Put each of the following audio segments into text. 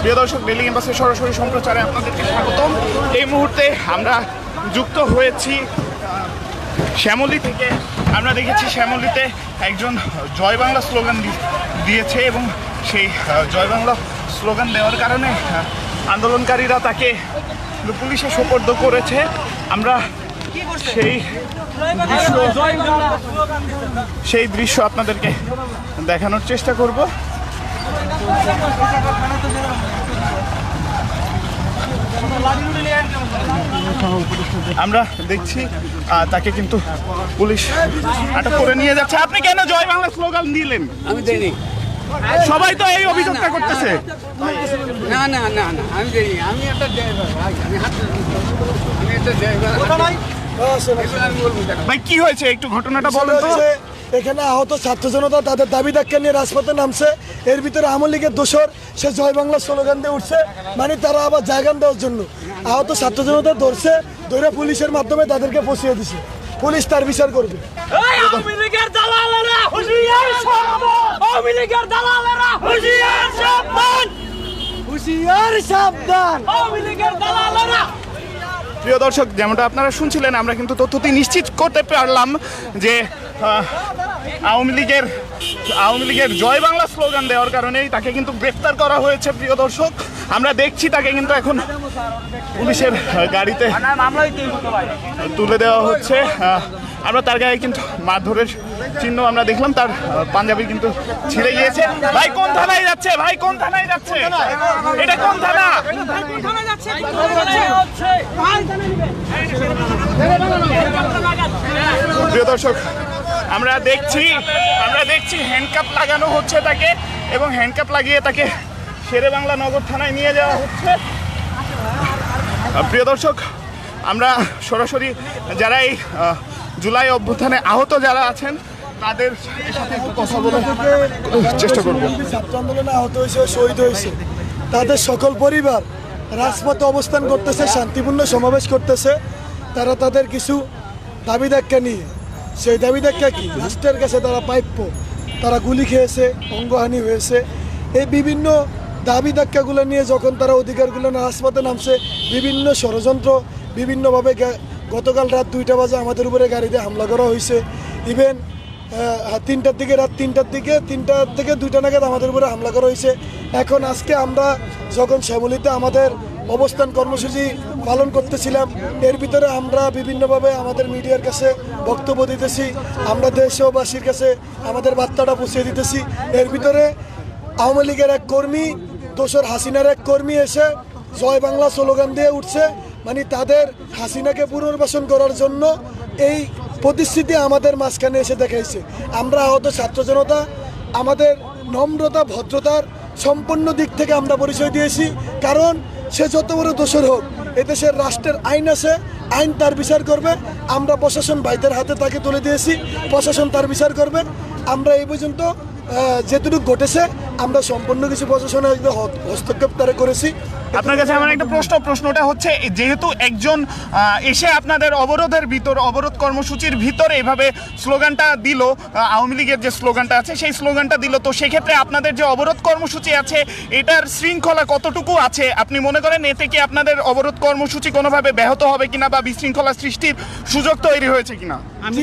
প্রিয় দর্শক ডেলি ক্যাম্পাসে সরাসরি সম্প্রচারে আপনাদেরকে স্বাগতম। এই মুহূর্তে আমরা যুক্ত হয়েছি শ্যামলী থেকে। আমরা দেখেছি শ্যামলীতে একজন জয় বাংলা স্লোগান দিয়েছে এবং সেই জয় বাংলা স্লোগান দেওয়ার কারণে আন্দোলনকারীরা তাকে পুলিশে সোপর্দ করেছে। আমরা সেই দৃশ্য সেই দৃশ্য আপনাদেরকে দেখানোর চেষ্টা করব। আমরা দেখছি তাকে কিন্তু পুলিশ আটক করে নিয়ে যাচ্ছে। আপনি কেন জয় বাংলা স্লোগান দিলেন? আমি দেইনি। সবাই তো এই অভিযোগটা করতেছে। না না না না আমি দেইনি। আমি একটা ড্রাইভার আমি আমি একটা ড্রাইভার। ভাই কি হয়েছে? একটু ঘটনাটা বলেন তো। এখানে আহত ছাত্র জনতা তাদের দাবি দাক্কা নিয়ে রাজপথে নামছে। এর ভিতরে আওয়ামী লীগের দোষর সে জয় বাংলা স্লোগান দিয়ে উঠছে মানে তারা আবার জায়গান দেওয়ার জন্য। আহত ছাত্র জনতা ধরছে ধরে পুলিশের মাধ্যমে তাদেরকে ফসিয়ে দিছে। পুলিশ তার বিচার করবে। হুঁশিয়ার সাবধান। প্রিয় দর্শক, যেমনটা আপনারা শুনছিলেন, আমরা কিন্তু তথ্যটি নিশ্চিত করতে পারলাম যে আওয়ামী লীগের আওয়ামী লীগের জয় বাংলা স্লোগান দেওয়ার কারণেই তাকে কিন্তু গ্রেফতার করা হয়েছে, প্রিয় দর্শক। আমরা দেখছি তাকে কিন্তু এখন পুলিশের গাড়িতে তুলে দেওয়া হচ্ছে। আমরা তার গায়ে কিন্তু মারধরের চিহ্ন আমরা দেখলাম, তার পাঞ্জাবি কিন্তু ছিঁড়ে গিয়েছে। ভাই, কোন থানায় যাচ্ছে? ভাই, কোন থানায় যাচ্ছে? এটা কোন থানা? প্রিয় দর্শক আমরা দেখছি আমরা দেখছি হ্যান্ডকাপ লাগানো হচ্ছে তাকে এবং হ্যান্ডকাপ লাগিয়ে তাকে শেরে বাংলা নগর থানায় নিয়ে যাওয়া হচ্ছে। প্রিয় দর্শক আমরা সরাসরি যারা এই জুলাই অভ্যুত্থানে আহত যারা আছেন তাদের সাথে একটু কথা বলে চেষ্টা করব। ছাত্র আন্দোলনে আহত হয়েছে শহীদ হয়েছে। তাদের সকল পরিবার রাজপথে অবস্থান করতেছে, শান্তিপূর্ণ সমাবেশ করতেছে। তারা তাদের কিছু দাবি দাক্কা নিয়ে, সেই দাবি দাক্কা কি? রাষ্ট্রের কাছে তারা প্রাপ্য তারা গুলি খেয়েছে, অঙ্গহানি হয়েছে। এই বিভিন্ন দাবি দাক্কাগুলো নিয়ে যখন তারা অধিকারগুলো রাজপথে নামছে, বিভিন্ন ষড়যন্ত্র, বিভিন্নভাবে গতকাল রাত দুইটা বাজে আমাদের উপরে গাড়িতে হামলা করা হয়েছে। ইভেন তিনটার দিকে, রাত তিনটার দিকে, তিনটার থেকে দুইটা নাগাদ আমাদের উপরে হামলা করা হয়েছে। এখন আজকে আমরা যখন শ্যামলিতে আমাদের অবস্থান কর্মসূচি পালন করতেছিলাম, এর ভিতরে আমরা বিভিন্নভাবে আমাদের মিডিয়ার কাছে বক্তব্য দিতেছি, আমরা দেশবাসীর কাছে আমাদের বার্তাটা পৌঁছে দিতেছি। এর ভিতরে আওয়ামী লীগের এক কর্মী, দোসর হাসিনার এক কর্মী এসে জয় বাংলা স্লোগান দিয়ে উঠছে মানে তাদের হাসিনাকে পুনর্বাসন করার জন্য এই প্রতিশ্রুতি আমাদের মাঝখানে এসে দেখাইছে। আমরা আহত ছাত্র জনতা, আমাদের নম্রতা, ভদ্রতার সম্পন্ন দিক থেকে আমরা পরিচয় দিয়েছি। কারণ সে যত বড় দোষর হোক এদেশের রাষ্ট্রের আইন আছে, আইন তার বিচার করবে। আমরা প্রশাসন ভাইদের হাতে তাকে তুলে দিয়েছি, প্রশাসন তার বিচার করবে। আমরা এই পর্যন্ত যেটুকু ঘটেছে আমরা সম্পূর্ণ কিছু হ- হস্তক্ষেপ তারা করেছি। আপনার কাছে আমার একটা প্রশ্ন প্রশ্নটা হচ্ছে যেহেতু একজন এসে আপনাদের অবরোধের ভিতর অবরোধ কর্মসূচির ভিতরে এভাবে স্লোগানটা দিল আওয়ামী লীগের যে স্লোগানটা আছে সেই স্লোগানটা দিল তো সেক্ষেত্রে আপনাদের যে অবরোধ কর্মসূচি আছে এটার শৃঙ্খলা কতটুকু আছে? আপনি মনে করেন এতে কি আপনাদের অবরোধ কর্মসূচি কোনোভাবে ব্যাহত হবে কিনা বা বিশৃঙ্খলা সৃষ্টির সুযোগ তৈরি হয়েছে কিনা? আমি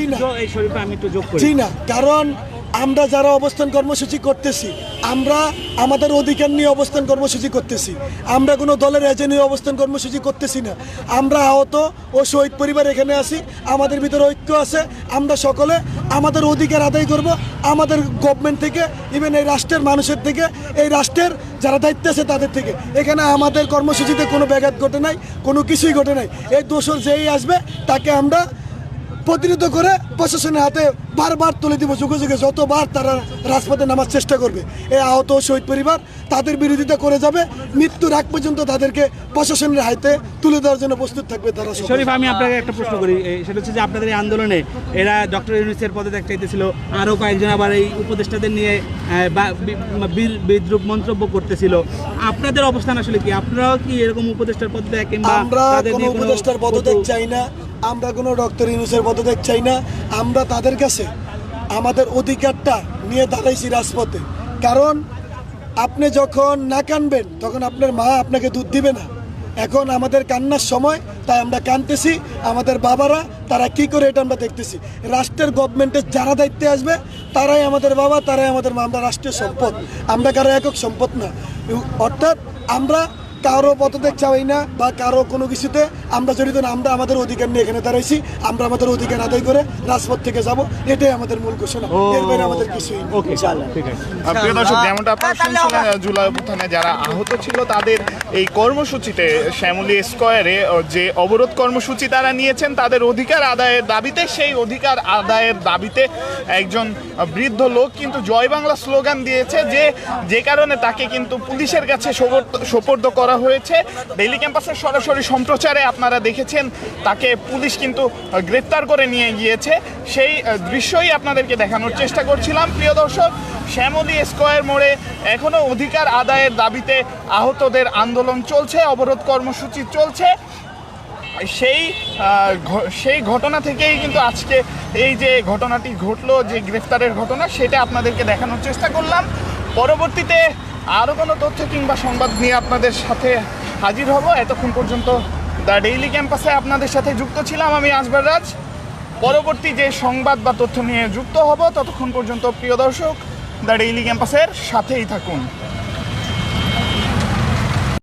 আমি একটু যোগ করি। না। কারণ আমরা যারা অবস্থান কর্মসূচি করতেছি, আমরা আমাদের অধিকার নিয়ে অবস্থান কর্মসূচি করতেছি। আমরা কোনো দলের এজেন্ট নিয়ে অবস্থান কর্মসূচি করতেছি না। আমরা আহত ও শহীদ পরিবার এখানে আসি আমাদের ভিতরে ঐক্য আছে, আমরা সকলে আমাদের অধিকার আদায় করব, আমাদের গভর্নমেন্ট থেকে ইভেন এই রাষ্ট্রের মানুষের থেকে, এই রাষ্ট্রের যারা দায়িত্বে আছে তাদের থেকে। এখানে আমাদের কর্মসূচিতে কোনো ব্যাঘাত ঘটে নাই, কোনো কিছুই ঘটে নাই। এই দোষর যেই আসবে, তাকে আমরা প্রতিরোধ করে প্রশাসনের হাতে বারবার তুলে দিব যুগে যুগে যতবার তারা রাজপথে নামার চেষ্টা করবে। এই আহত শহীদ পরিবার তাদের বিরোধিতা করে যাবে। মৃত্যুর আগ পর্যন্ত তাদেরকে প্রশাসনের হাতে তুলে দেওয়ার জন্য প্রস্তুত থাকবে তারা শরীফ আমি আপনাকে একটা প্রশ্ন করি। সেটা হচ্ছে যে আপনাদের এই আন্দোলনে এরা ডক্টর ইউনুসের পদত্যাগ চাইতেছিল আরও কয়েকজন আবার এই উপদেষ্টাদের নিয়ে বিদ্রুপ মন্তব্য করতেছিল। আপনাদের অবস্থান আসলে কি? আপনারাও কি এরকম উপদেষ্টার পদত্যাগ কিংবা আমরা কোনো উপদেষ্টার পদত্যাগ চাই না। আমরা কোনো ডক্টর ইউনুসের পদত্যাগ চাই না, আমরা তাদের কাছে আমাদের অধিকারটা নিয়ে দাঁড়াইছি রাজপথে। কারণ আপনি যখন না কানবেন, তখন আপনার মা আপনাকে দুধ দিবে না। এখন আমাদের কান্নার সময়, তাই আমরা কানতেছি, আমাদের বাবারা, তারা কি করে এটা আমরা দেখতেছি। রাষ্ট্রের গভর্নমেন্টের যারা দায়িত্বে আসবে, তারাই আমাদের বাবা, তারাই আমাদের মা, আমরা রাষ্ট্রীয় সম্পদ। আমরা কারও একক সম্পদ না। অর্থাৎ আমরা কারও পদত্যাগ চাই না বা কারও কোনো কিছুতে আমরা জড়িত না আমরা আমাদের অধিকার নিয়ে এখানে দাঁড়াইছি আমরা আমাদের অধিকার আদায় করে রাজপথ থেকে যাব এটাই আমাদের মূল ঘোষণা। এর বাইরে আমাদের কিছুই নেই। ওকে ঠিক আছে। আহ, প্রিয় দর্শক যেমনটা আপনারা শুনছিলেন জুলাই অভ্যুত্থানে যারা আহত ছিল তাদের এই কর্মসূচিতে শ্যামলী স্কোয়ারে যে অবরোধ কর্মসূচি তারা নিয়েছেন তাদের অধিকার আদায়ের দাবিতে সেই অধিকার আদায়ের দাবিতে একজন বৃদ্ধ লোক কিন্তু জয় বাংলা স্লোগান দিয়েছে যে যে কারণে তাকে কিন্তু পুলিশের কাছে সোপর্দ- সোপর্দ করা হয়েছে। ডেইলি ক্যাম্পাসের সরাসরি সম্প্রচারে আপনারা দেখেছেন, তাকে পুলিশ কিন্তু গ্রেপ্তার করে নিয়ে গিয়েছে। সেই দৃশ্যই আপনাদেরকে দেখানোর চেষ্টা করছিলাম। প্রিয় দর্শক, শ্যামলী স্কোয়ার মোড়ে এখনও অধিকার আদায়ের দাবিতে আহতদের আন্দোলন চলছে, অবরোধ কর্মসূচি চলছে। সেই সেই ঘটনা থেকেই কিন্তু আজকে এই যে ঘটনাটি ঘটলো, যে গ্রেফতারের ঘটনা, সেটা আপনাদেরকে দেখানোর চেষ্টা করলাম। পরবর্তীতে আরও কোনো তথ্য কিংবা সংবাদ নিয়ে আপনাদের সাথে হাজির হব? এতক্ষণ পর্যন্ত দ্য ডেইলি ক্যাম্পাসে আপনাদের সাথে যুক্ত ছিলাম আমি আসবার রাজ। পরবর্তী যে সংবাদ বা তথ্য নিয়ে যুক্ত হব, ততক্ষণ পর্যন্ত প্রিয় দর্শক, দ্য ডেইলি ক্যাম্পাসের সাথেই থাকুন।